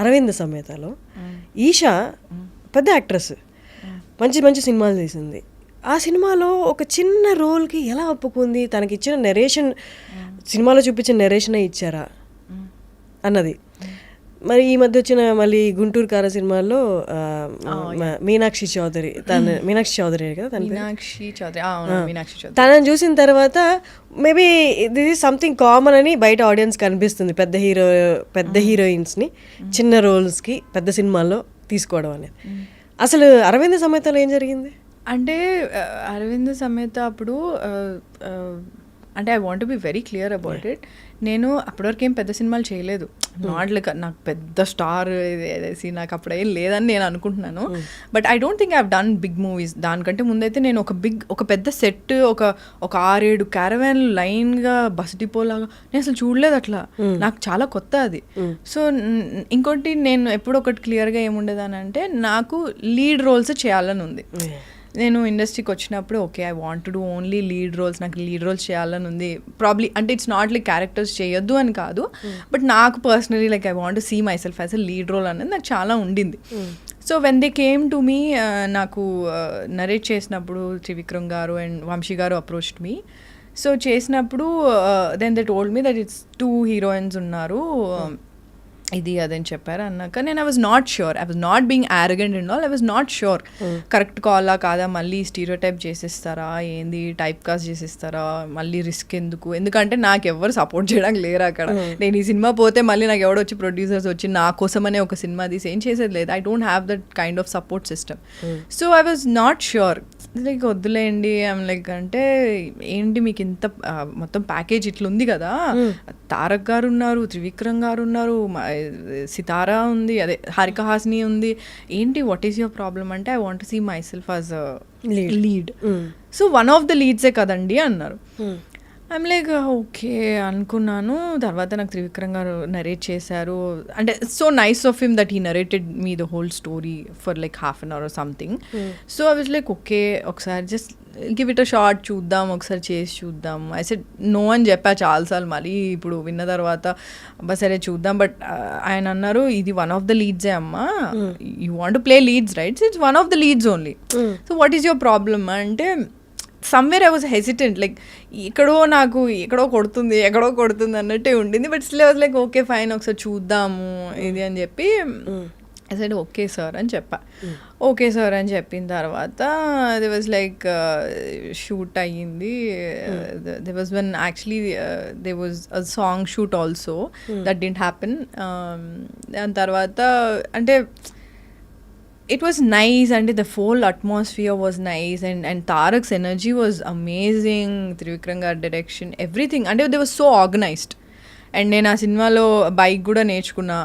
అరవింద్ సమేతలో ఈషా పెద్ద యాక్ట్రెస్ మంచి మంచి సినిమాలు తీసింది. ఆ సినిమాలో ఒక చిన్న రోల్కి ఎలా ఒప్పుకుంది? తనకి ఇచ్చిన నెరేషన్ సినిమాలో చూపించిన నెరేషనే ఇచ్చారా? అన్నది. మరి ఈ మధ్య వచ్చిన మళ్ళీ గుంటూరు కార సినిమాల్లో మీనాక్షి చౌదరి తన మీనాక్షి చౌదరి కదా తన? మీనాక్షి చౌదరి. మీనాక్షి చౌదరి. తనని చూసిన తర్వాత maybe this is something common అని బయట ఆడియన్స్ కనిపిస్తుంది పెద్ద హీరో పెద్ద హీరోయిన్స్ని చిన్న రోల్స్కి పెద్ద సినిమాల్లో తీసుకోవడం అనేది. అసలు అరవింద సమేతలో ఏం జరిగింది? అంటే అరవింద్ సమేత అప్పుడు అంటే I want be very clear about it నేను అప్పటివరకు ఏం పెద్ద సినిమాలు చేయలేదు. నాట్ లైక్ నాకు పెద్ద స్టార్ వేసి నాకు అప్పుడు లేదని నేను అనుకుంటున్నాను. But I don't think I done big movies దానికంటే ముందైతే నేను ఒక బిగ్ ఒక పెద్ద సెట్ ఒక ఒక ఆరేడు క్యారవాన్ లైన్గా బస్ డిపో లాగా నేను అసలు చూడలేదు అట్లా. నాకు చాలా కొత్త అది. సో న్- ఇంకోటి నేను ఎప్పుడు ఒకటి క్లియర్గా ఏముండేదానంటే నాకు లీడ్ రోల్స్ చేయాలని ఉంది. నేను ఇండస్ట్రీకి వచ్చినప్పుడు okay I want to do only lead roles నాకు లీడ్ రోల్స్ చేయాలని ఉంది. ప్రాబ్లీ అంటే ఇట్స్ నాట్ లైక్ క్యారెక్టర్స్ చేయొద్దు అని కాదు బట్ నాకు personally like I want see myself as a lead role అనేది నాకు చాలా ఉండింది. So when they came to me నాకు నరేట్ చేసినప్పుడు Trivikram garu and Vamsi garu approach me so చేసినప్పుడు then they told me that it's two heroines ఉన్నారు. ఇది అదని చెప్పారు అన్నాక నేను I was not sure I was not being arrogant and all I was not sure correct కాలా కాదా? మళ్ళీ స్టీరియో టైప్ చేసేస్తారా? ఏంది? టైప్ కాస్ట్ చేసేస్తారా? మళ్ళీ రిస్క్ ఎందుకు? ఎందుకంటే నాకు ఎవరు సపోర్ట్ చేయడానికి లేరు అక్కడ. నేను ఈ సినిమా పోతే మళ్ళీ నాకు ఎవడో వచ్చి ప్రొడ్యూసర్స్ వచ్చి నా కోసమనే ఒక సినిమా తీసి ఏం చేసేది లేదు. I don't have that kind of support system so I was not sure like వద్దులేండి ఐమ్ లైక్ అంటే ఏంటి మీకు ఇంత మొత్తం ప్యాకేజ్ ఇట్లా ఉంది కదా తారక్ గారు ఉన్నారు త్రివిక్రమ్ గారు ఉన్నారు సితారా ఉంది అదే హారిక హాస్ని ఉంది. ఏంటి వాట్ ఈస్ యువర్ ప్రాబ్లమ్ అంటే I want see myself as. Lead so one of the లీడ్సే కదండి అన్నారు. ఐమ్ లైక్ ఓకే అనుకున్నాను. తర్వాత నాకు త్రివిక్రమ్ గారు నరేట్ చేశారు. అంటే so nice of him that he narrated me the whole story for like half an hour something so I was like okay ఒకసారి just give it a short చూద్దాం ఒకసారి చేసి చూద్దాం. ఐ సెడ్ నో అని చెప్పా చాలాసార్లు మళ్ళీ ఇప్పుడు విన్న తర్వాత అబ్బా సరే చూద్దాం. బట్ ఆయన అన్నారు ఇది వన్ ఆఫ్ ద లీడ్సే అమ్మా. You want play leads right it's one of the leads only so what is your problem అంటే somewhere I was hesitant like ఎక్కడో నాకు ఎక్కడో కొడుతుంది ఎక్కడో కొడుతుంది అన్నట్టే ఉండింది. But still was like okay fine ఒకసారి చూద్దాము ఇది అని చెప్పి సైడ్ ఓకే సార్ అని చెప్పా. ఓకే సార్ అని చెప్పిన తర్వాత ది వాజ్ లైక్ షూట్ అయ్యింది. There was one actually they was a song shoot also that didn't happen దాని తర్వాత అంటే it was nice and the whole atmosphere was nice and and Tarak's energy was amazing. Trivikram గారి direction everything. అంటే they were so organized. And నేను ఆ సినిమాలో bike కూడా నేర్చుకున్నా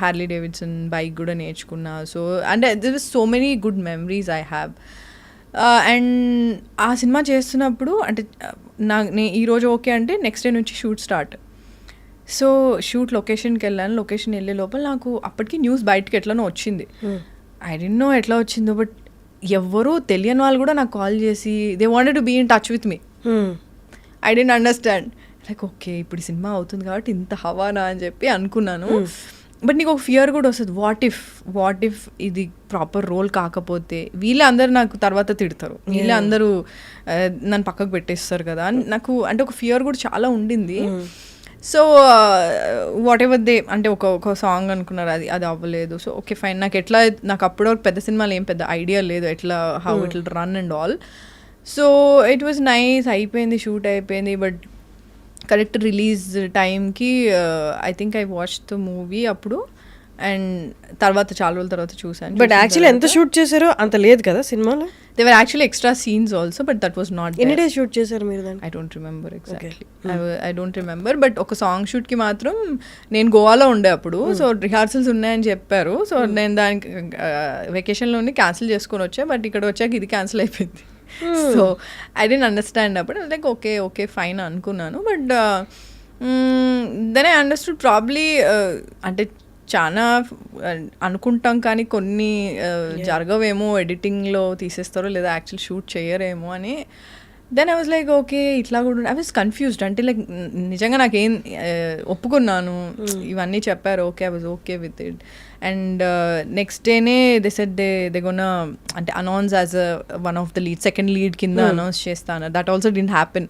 హ్యార్లీ డేవిడ్సన్ బైక్ కూడా నేర్చుకున్నా. సో అంటే there is so many good memories I have and ఆ సినిమా చేస్తున్నప్పుడు అంటే నా నే ఈరోజు ఓకే అంటే నెక్స్ట్ డే నుంచి షూట్ స్టార్ట్ సో షూట్ లొకేషన్కి వెళ్ళాను. లొకేషన్ వెళ్ళే లోపల నాకు అప్పటికి న్యూస్ బయటకి ఎట్లనో వచ్చింది. ఐ డెంట్ నో ఎట్లా వచ్చిందో బట్ ఎవ్వరూ తెలియని వాళ్ళు కూడా నాకు కాల్ చేసి they wanted to be in touch with me I didn't understand like okay ఇప్పుడు సినిమా అవుతుంది కాబట్టి ఇంత హవానా అని చెప్పి అనుకున్నాను. బట్ నీకు ఒక ఫియర్ కూడా వస్తుంది. వాట్ ఇఫ్ వాట్ ఇఫ్ ఇది ప్రాపర్ రోల్ కాకపోతే వీళ్ళే అందరు నాకు తర్వాత తిడతారు. వీళ్ళే అందరూ ఆ, నన్ను పక్కకు పెట్టేస్తారు కదా అని. నాకు అంటే ఒక ఫియర్ కూడా చాలా ఉండింది. సో వాట్ ఎవర్ దే అంటే ఒక ఒక సాంగ్ అనుకున్నారు అది అది అవ్వలేదు. సో ఓకే ఫైన్ నాకు ఎట్లా నాకు అప్పుడు పెద్ద సినిమాలు ఏం పెద్ద ఐడియా లేదు ఎట్లా how it run and all so it was nice అయిపోయింది షూట్ అయిపోయింది బట్ కరెక్ట్ రిలీజ్ టైంకి I think I watch the movie అప్పుడు. అండ్ తర్వాత చాలా రోజుల తర్వాత చూసాను బట్ యాక్చువల్లీ ఎంత షూట్ చేశారో అంత లేదు కదా సినిమాలో? There were actually extra scenes also but that was not ఎన్ని డేస్ షూట్ చేశారు మీరు I don't remember exactly I don't remember but ఒక సాంగ్ షూట్కి మాత్రం నేను గోవాలో ఉండే అప్పుడు సో రిహార్సల్స్ ఉన్నాయని చెప్పారు. సో నేను దానికి వెకేషన్లోనే క్యాన్సిల్ చేసుకొని వచ్చా బట్ ఇక్కడ వచ్చాక ఇది క్యాన్సిల్ అయిపోయింది. సో ఐ డెంట్ అండర్స్టాండ్ అప్పుడు. లైక్ ఓకే ఓకే ఫైన్ అనుకున్నాను. But then I understood probably అంటే చాలా అనుకుంటాం కానీ కొన్ని జరగవేమో ఎడిటింగ్లో తీసేస్తారో లేదా యాక్చువల్ షూట్ చేయరేమో అని. Then I was like okay ఇట్లా కూడా ఐ వాజ్ కన్ఫ్యూజ్డ్ అంటే లైక్ నిజంగా నాకేం ఒప్పుకున్నాను. ఇవన్నీ చెప్పారు. Okay I was okay with it and next డేనే దే సెట్ దే దే అంటే announce as one of the lead second lead కింద అనౌన్స్ చేస్తాను. That also didn't happen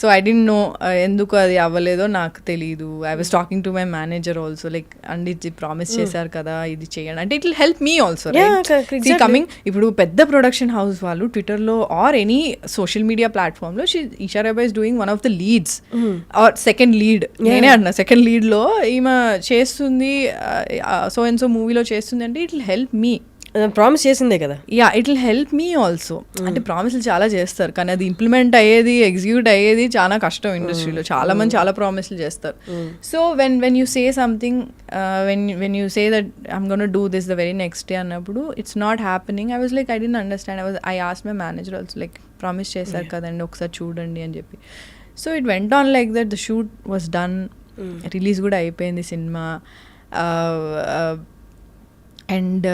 so I didn't know ఎందుకు అది అవ్వలేదో నాకు తెలియదు I was talking to my manager also like and ఇది ప్రామిస్ చేశారు కదా ఇది చేయండి. అంటే it will help me also. Coming ఇప్పుడు పెద్ద ప్రొడక్షన్ హౌస్ వాళ్ళు ట్విట్టర్లో ఆర్ ఎనీ సోషల్ మీడియా ప్లాట్ఫామ్లో Eesha Rebba is doing one of the leads or second lead నేనే అంటున్నా సెకండ్ లీడ్లో ఈమె చేస్తుంది సో అండ్ సో మూవీలో చేస్తుంది అంటే it will help me promise చేసిందే కదా. Yeah it will help me also అంటే ప్రామిస్లు చాలా చేస్తారు కానీ అది ఇంప్లిమెంట్ అయ్యేది ఎగ్జిక్యూట్ అయ్యేది చాలా కష్టం ఇండస్ట్రీలో చాలా మంది చాలా ప్రామిస్లు చేస్తారు. So when when you say something when when you say that I'm gonna do this the very next day అన్నప్పుడు it's not happening I was like I didn't understand I was I ask my manager also like promise చేశారు కదండి ఒకసారి చూడండి అని చెప్పి. So it went on like that the shoot was done release కూడా అయిపోయింది cinema. And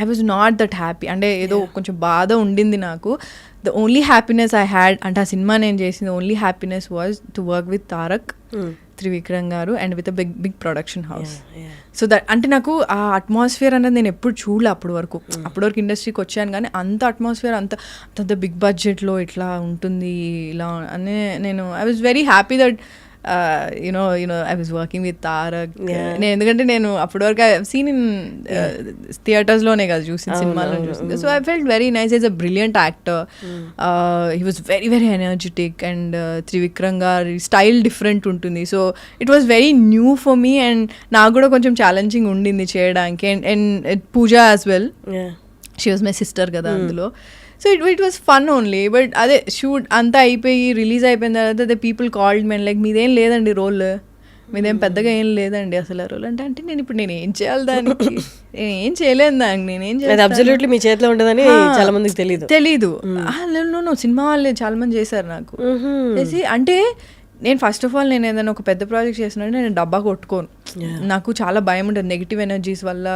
I was not that happy అంటే ఏదో కొంచెం బాధ ఉండింది నాకు. The only happiness I had అంటే ఆ సినిమా నేను చేసింది only happiness was to work with Tarak Trivikram garu and with big big production house so that అంటే నాకు ఆ అట్మాస్ఫియర్ అనేది నేను ఎప్పుడు చూడలే అప్పటి వరకు. అప్పటి వరకు ఇండస్ట్రీకి వచ్చాను కానీ అంత అట్మాస్ఫియర్ అంత అంత బిగ్ బడ్జెట్లో ఇట్లా ఉంటుంది ఇలా అని నేను I was very happy that you know you know I was working with Tarak నేను ఎందుకంటే నేను అప్పటి వరకు సీన్ ఇన్ థియేటర్స్లోనే కదా చూసిన సినిమాలో చూసింది. So I felt very nice is a brilliant actor he was very very energetic and Trivikram గారి స్టైల్ డిఫరెంట్ ఉంటుంది. So it was very new for me and నాకు కూడా కొంచెం ఛాలెంజింగ్ ఉండింది చేయడానికి. And and Pooja as well she was my sister కదా అందులో. So it it was fun only but అదే షూట్ అంతా అయిపోయి రిలీజ్ అయిపోయిన తర్వాత the people called men like మీదేం లేదండి రోల్ మీదేం పెద్దగా ఏం లేదండి అసలు ఆ రోల్ అంటే అంటే నేను ఇప్పుడు నేను ఏం చేయాలి దానికి? నేను ఏం చేయలేను దానికి నేనేం అది చేస్తాను? అబ్సల్యూట్లీ మీ చేతిలో ఉండదని చాలా మందికి తెలియదు తెలీదు. నో సినిమా వాళ్ళే చాలా మంది చేశారు నాకు. చేసి అంటే నేను ఫస్ట్ ఆఫ్ ఆల్ నేను ఏదైనా ఒక పెద్ద ప్రాజెక్ట్ చేసినట్టు నేను డబ్బా కొట్టుకోను. నాకు చాలా భయం ఉంటుంది నెగిటివ్ ఎనర్జీస్ వల్ల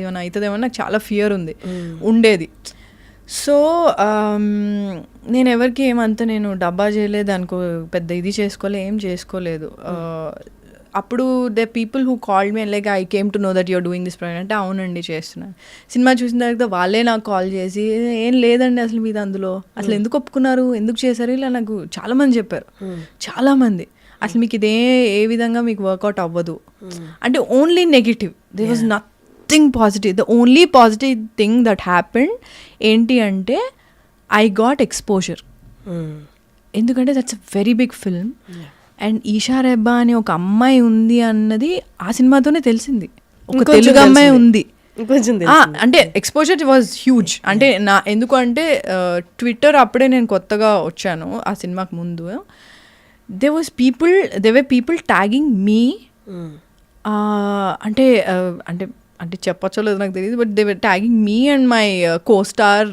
ఏమైనా అవుతుందేమో నాకు చాలా ఫియర్ ఉంది. ఉండేది. సో నేను ఎవరికి ఏమంత నేను డబ్బా చేయలేదు అనుకో పెద్ద ఇది చేసుకోలే ఏం చేసుకోలేదు. ఆ, అప్పుడు the people who called me like I came to know that you're doing this project అంటే అవునండి చేస్తున్నాను సినిమా చూసిన తర్వాత వాళ్ళే నాకు కాల్ చేసి ఏం లేదండి అసలు మీద అందులో. అసలు ఎందుకు ఒప్పుకున్నారు? ఎందుకు చేశారు? ఇలా నాకు చాలా మంది చెప్పారు. చాలా మంది. అసలు మీకు ఇదే ఏ విధంగా మీకు వర్కౌట్ అవ్వదు. అంటే only negative they was nothing positive the only positive thing that happen ఏంటి అంటే ఐ గాట్ ఎక్స్పోజర్ ఎందుకంటే that's a very big film and Eesha Rebba అనే ఒక అమ్మాయి ఉంది అన్నది ఆ సినిమాతోనే తెలిసింది. ఒక తెలుగు అమ్మాయి. ఉంది. అంటే ఎక్స్పోజర్ వాజ్ హ్యూజ్ అంటే నా ఎందుకు అంటే ట్విట్టర్ అప్పుడే నేను కొత్తగా వచ్చాను ఆ సినిమాకి ముందు. They was people they way people tagging me అంటే అంటే అంటే చెప్పచ్చో లేదో నాకు తెలియదు but they were tagging me and my costar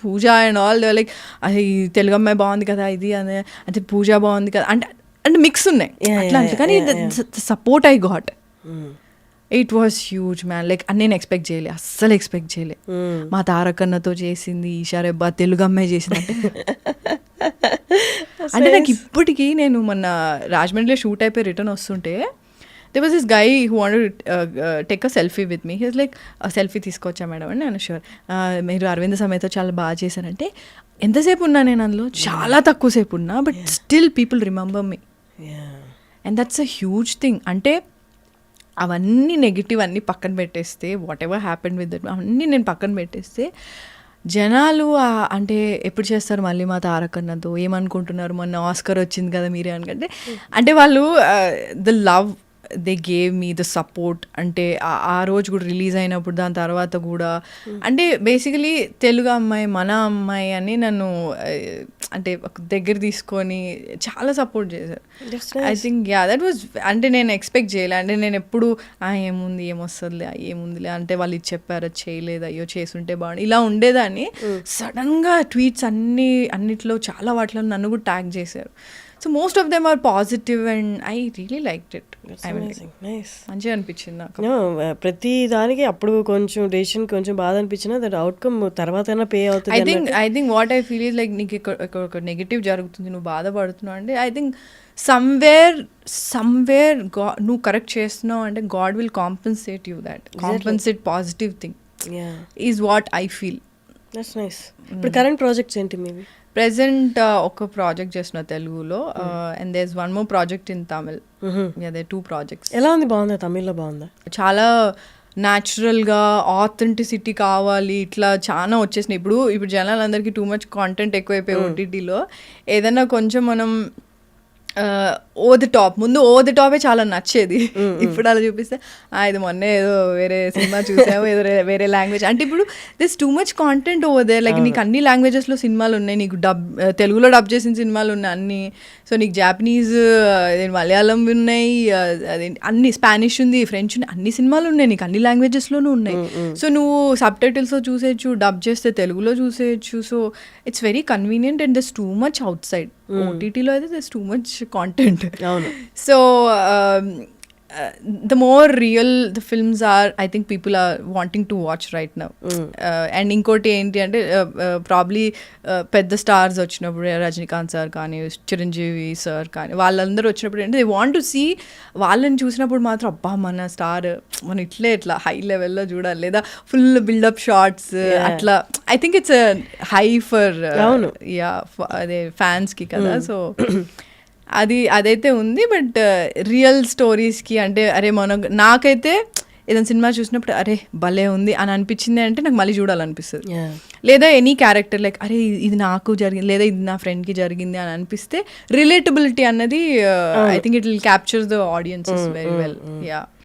Pooja and all they like అది తెలుగు అమ్మాయి బాగుంది కదా ఇది అనే అంటే పూజ బాగుంది కదా అంటే అంటే మిక్స్ ఉన్నాయి. అట్లా అంటే కానీ support I got it was huge man like నేను ఎక్స్పెక్ట్ చేయలే అస్సలు ఎక్స్పెక్ట్ చేయలే. మా తారకన్నతో చేసింది ఈషారెబ్బా తెలుగు అమ్మాయి చేసింది అంటే అంటే నాకు ఇప్పటికీ నేను మొన్న రాజమండ్రిలో షూట్ అయిపోయి రిటర్న్ వస్తుంటే they was this guy who want take a selfie with me his like selfie తీసుకొచ్చా మేడం? అని నేను షూర్ మీరు అరవింద సమేతో చాలా బాగా చేశారంటే ఎంతసేపు ఉన్నా నేను అందులో? చాలా తక్కువ సేపు ఉన్నా but still people remember me and that's a huge thing అంటే అవన్నీ నెగిటివ్ అన్నీ పక్కన పెట్టేస్తే whatever happen with that అవన్నీ నేను పక్కన పెట్టేస్తే జనాలు అంటే ఎప్పుడు చేస్తారు మళ్ళీ మా తారకన్నతో ఏమనుకుంటున్నారు? మొన్న ఆస్కర్ వచ్చింది కదా మీరే అనుకంటే? అంటే వాళ్ళు the love they gave me the support అంటే ఆ- రోజు కూడా రిలీజ్ అయినప్పుడు దాని తర్వాత కూడా. అంటే బేసికలీ తెలుగు అమ్మాయి మన అమ్మాయి అని నన్ను అంటే ఒక దగ్గర తీసుకొని చాలా సపోర్ట్ చేశారు. I think yeah that was అంటే నేను ఎక్స్పెక్ట్ చేయలే. అంటే నేను ఎప్పుడు "ఆ, ఏముంది ఏమొస్తుందిలే ఏముందిలే అంటే వాళ్ళు ఇది చెప్పారు అది చేయలేదు అయ్యో చేసుంటే బాగుంది ఇలా ఉండేదాన్ని. సడన్గా ట్వీట్స్ అన్ని అన్నిట్లో చాలా వాటిలో నన్ను కూడా ట్యాగ్ చేశారు. So most of them are positive and I really like it I మంచిగా అనిపించింది నాకు. ప్రతి దానికి అప్పుడు కొంచెం డెసిషన్ కొంచెం బాధ అనిపించినా దట్ అవుట్కమ్ తర్వాత పే ఐ అవుతుంది think I think what I feel is like నీకు ఇక్కడ నెగిటివ్ జరుగుతుంది నువ్వు బాధపడుతున్నావు అంటే ఐ థింక్ సమ్వేర్ సమ్వేర్గా నువ్వు కరెక్ట్ చేస్తున్నావు అంటే God will compensate you that compensate positive thing is what I feel that's nice ఇప్పుడు కరెంట్ ప్రాజెక్ట్స్ ఏంటి మీవి? ప్రెసెంట్ ఒక ప్రాజెక్ట్ చేసిన తెలుగులో and there's one more project in Tamil అదే టూ ప్రాజెక్ట్స్ ఎలా ఉంది? బాగుందా? తమిళ్ళో బాగుందా? చాలా న్యాచురల్గా ఆథెంటిసిటీ కావాలి ఇట్లా చాలా వచ్చేసినాయి. ఇప్పుడు ఇప్పుడు జనాలందరికీ టూ మచ్ కాంటెంట్ ఎక్కువైపోయి ఓటీటీలో ఏదైనా కొంచెం మనం ఓ ది టాప్. ముందు ఓ ది టాపే చాలా నచ్చేది. ఇప్పుడు అలా చూపిస్తే "ఆ, ఇది మొన్నే ఏదో వేరే సినిమా చూసాము ఏదో వేరే లాంగ్వేజ్. అంటే ఇప్పుడు this too much content over they like నీకు అన్ని లాంగ్వేజెస్లో సినిమాలు ఉన్నాయి. నీకు డబ్ తెలుగులో డబ్ చేసిన సినిమాలు ఉన్నాయి అన్ని. సో నీకు జాపనీస్ మలయాళం ఉన్నాయి ఆ, అదేంటి అన్ని. స్పానిష్ ఉంది ఫ్రెంచ్ ఉంది అన్ని సినిమాలు ఉన్నాయి. నీకు అన్ని లాంగ్వేజెస్లోనూ ఉన్నాయి. సో నువ్వు సబ్ టైటిల్స్లో చూసేయచ్చు డబ్ చేస్తే తెలుగులో చూసేయచ్చు. So it's very convenient and this too much outside ఓటీటీలో అయితే దస్ టూ మచ్ కాంటెంట్ అవును. So the more real the films are I think people are wanting to watch right now and ఇంకోటి ఏంటి అంటే probably పెద్ద stars వచ్చినప్పుడు Rajinikanth sir కానీ Chiranjeevi sir కానీ వాళ్ళందరూ వచ్చినప్పుడు ఏంటి దే వాంట్ టు సీ వాళ్ళని చూసినప్పుడు మాత్రం అబ్బా మన స్టార్ మనం ఇట్లే ఇట్లా హై లెవెల్లో చూడాలి. లేదా ఫుల్ బిల్డప్ షార్ట్స్ అట్లా. I think it's high for. Yeah అదే ఫ్యాన్స్కి కదా. సో అది అదైతే ఉంది బట్ రియల్ స్టోరీస్కి అంటే అరే మనం నాకైతే ఏదైనా సినిమా చూసినప్పుడు అరే భలే ఉంది అని అనిపించింది అంటే నాకు మళ్ళీ చూడాలనిపిస్తుంది. లేదా ఎనీ క్యారెక్టర్ లైక్ అరే ఇది నాకు జరిగింది లేదా ఇది నా ఫ్రెండ్కి జరిగింది అని అనిపిస్తే రిలేటబిలిటీ అన్నది I think it will capture the audiences very well yeah